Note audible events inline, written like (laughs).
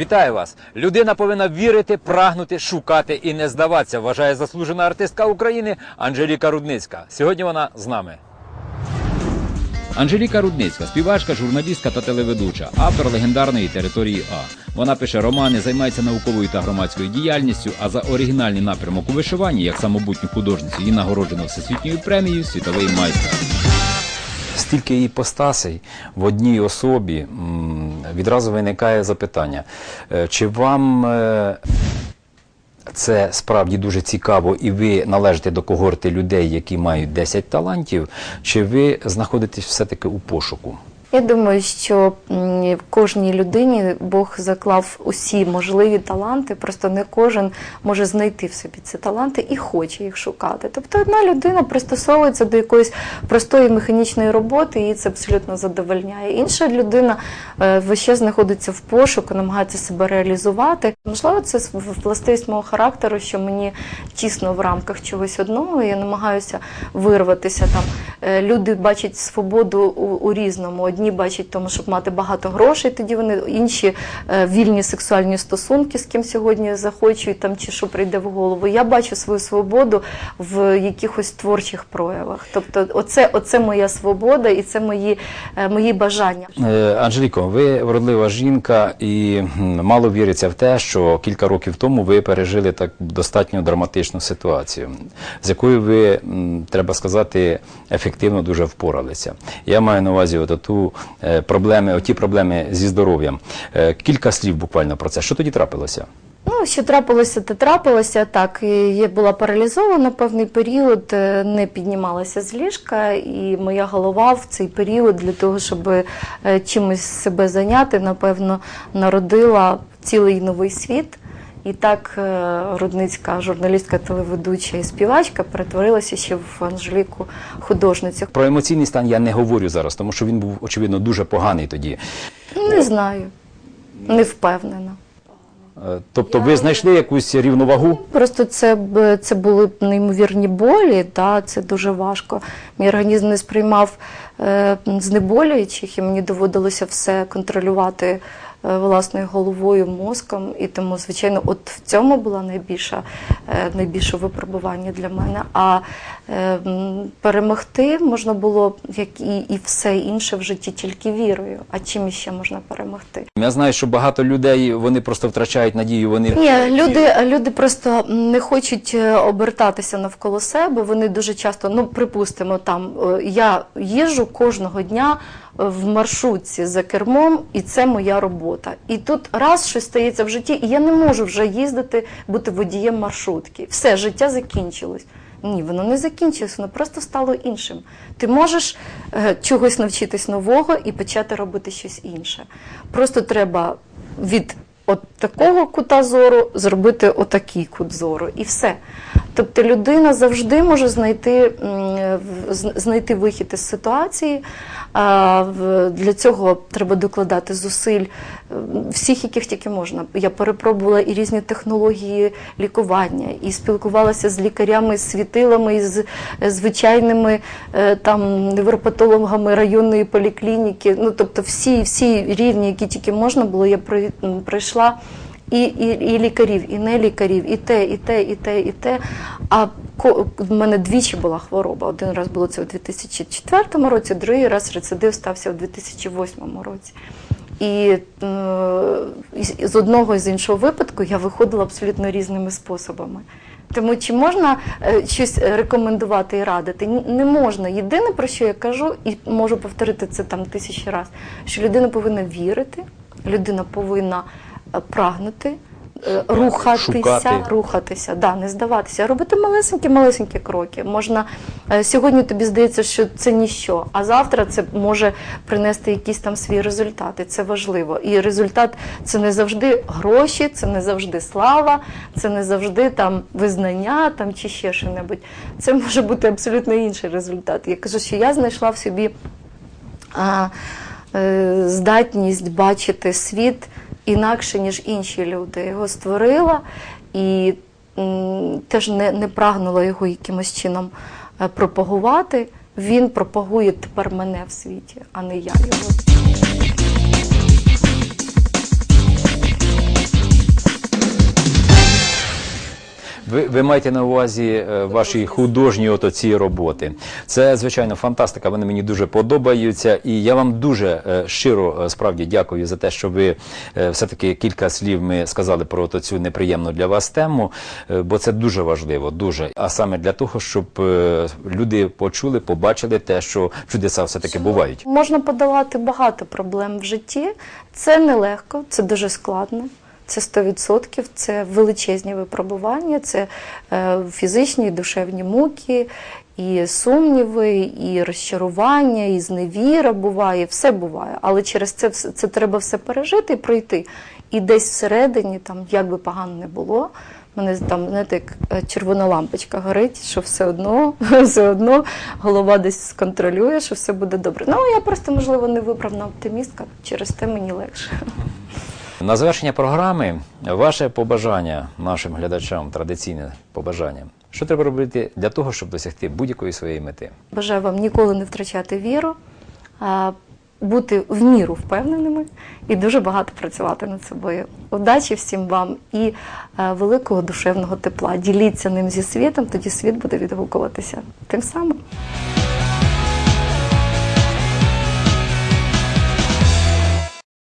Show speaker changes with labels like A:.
A: Вітаю вас! Людина повинна вірити, прагнути, шукати і не здаватися, вважає заслужена артистка України Анжеліка Рудницька. Сьогодні вона з нами. Анжеліка Рудницька, співачка, журналістка та телеведуча, автор легендарної території А. Вона пише романи, займається науковою та громадською діяльністю, а за оригінальний напрямок у вишиванні, як самобутню художницю, її нагороджено всесвітньою премією Світовий майстер. Стільки іпостасей в одній особі відразу виникає запитання, е, чи вам е, це справді дуже цікаво, і ви належите до когорти людей, які мають 10 талантів, чи ви знаходитесь все-таки у пошуку?
B: Я думаю, що в кожній людині Бог заклав усі можливі таланти, просто не кожен може знайти в собі ці таланти і хоче їх шукати. Тобто одна людина пристосовується до якоїсь простої механічної роботи, і це абсолютно задовольняє. Інша людина е, весь знаходиться в пошуку, намагається себе реалізувати. Можливо, це властивість мого характеру, що мені тісно в рамках чогось одного. Я намагаюся вирватися там. Е, Люди бачать свободу у, у різному. Одні бачать тому, щоб мати багато грошей, тоді вони інші е, вільні сексуальні стосунки, з ким сьогодні захочуть там чи що прийде в голову. Я бачу свою свободу в якихось творчих проявах. Тобто, оце, оце моя свобода і це мої, е, мої бажання.
A: Е, Анжеліко, ви вродлива жінка, і мало віриться в те, що кілька років тому ви пережили так достатньо драматичну ситуацію, з якою ви, треба сказати, ефективно дуже впоралися. Я маю на увазі от е, проблеми, оті проблеми зі здоров'ям. Е, Кілька слів буквально про це. Що тоді трапилося?
B: Ну, що трапилося, те трапилося. Так, я була паралізована певний період, е, не піднімалася з ліжка, і моя голова в цей період для того, щоб чимось себе зайняти, напевно, народила цілий новий світ. І так е, Рудницька журналістка, телеведуча і співачка перетворилася ще в Анжеліку художницю.
A: Про емоційний стан я не говорю зараз, тому що він був очевидно дуже поганий тоді.
B: Не знаю, не впевнена.
A: Е, Тобто, ви знайшли якусь рівновагу?
B: Просто це це були неймовірні болі, та це дуже важко. Мій організм не сприймав е, знеболюючих, і мені доводилося все контролювати власною головою, мозком. І тому, звичайно, от в цьому було найбільше, е, найбільше випробування для мене. А е, перемогти можна було, як і, і все інше в житті, тільки вірою. А чим іще можна перемогти?
A: Я знаю, що багато людей вони просто втрачають надію. Вони
B: Ні, люди, люди просто не хочуть е, обертатися навколо себе. Вони дуже часто, ну припустимо, там е, я їжджу кожного дня в маршрутці за кермом, і це моя робота. І тут раз щось стається в житті, і я не можу вже їздити, бути водієм маршрутки. Все, життя закінчилось. Ні, воно не закінчилось, воно просто стало іншим. Ти можеш е, чогось навчитись нового і почати робити щось інше. Просто треба від от такого кута зору зробити отакий кут зору, і все. Тобто людина завжди може знайти, знайти вихід із ситуації. Для цього треба докладати зусиль всіх, яких тільки можна. Я перепробувала і різні технології лікування, і спілкувалася з лікарями, з світилами, з звичайними е, там невропатологами районної поліклініки. Ну тобто всі, всі рівні, які тільки можна було, я прой- м. І, і, і лікарів, і не лікарів, і те, і те, і те, і те. А в мене двічі була хвороба. Один раз було це у 2004 році, другий раз рецидив стався у 2008 році. І з одного і з іншого випадку я виходила абсолютно різними способами. Тому чи можна е, щось рекомендувати і радити? Не можна. Єдине, про що я кажу, і можу повторити це там тисячі разів, що людина повинна вірити, людина повинна прагнути, е, рухатися,
A: Шукати.
B: рухатися, да, не здаватися, робити малесенькі-малесенькі кроки. Можна е, сьогодні тобі здається, що це ніщо, а завтра це може принести якісь там свій результат. І це важливо. І результат це не завжди гроші, це не завжди слава, це не завжди там визнання там чи ще що-небудь. Це може бути абсолютно інший результат. Я кажу, що я знайшла в собі а, е, здатність бачити світ інакше, ніж інші люди. Його створила і теж не, не прагнула його якимось чином е, пропагувати. Він пропагує тепер мене в світі, а не я його.
A: Ви, ви маєте на увазі е, ваші художні ото ці роботи. Це звичайно фантастика. Вони мені дуже подобаються, і я вам дуже е, щиро е, справді дякую за те, що ви е, все-таки кілька слів ми сказали про ото цю неприємну для вас тему, е, бо це дуже важливо, дуже. А саме для того, щоб е, люди почули, побачили те, що чудеса все-таки бувають.
B: Можна подолати багато проблем в житті. Це нелегко, це дуже складно. Це 100%, це величезні випробування, це е, фізичні і душевні муки, і сумніви, і розчарування, і зневіра буває, все буває. Але через це це треба все пережити і пройти. І десь всередині, там, як би погано не було, мене там, знаєте, як е, червона лампочка горить, що все одно, (laughs) все одно голова десь контролює, що все буде добре. Ну, я просто, можливо, не виправна оптимістка, через те мені легше.
A: На завершення програми ваше побажання нашим глядачам, традиційне побажання. Що треба робити для того, щоб досягти будь-якої своєї мети?
B: Бажаю вам ніколи не втрачати віру, бути в міру впевненими і дуже багато працювати над собою. Удачі всім вам і великого душевного тепла. Діліться ним зі світом, тоді світ буде відгукуватися тим самим.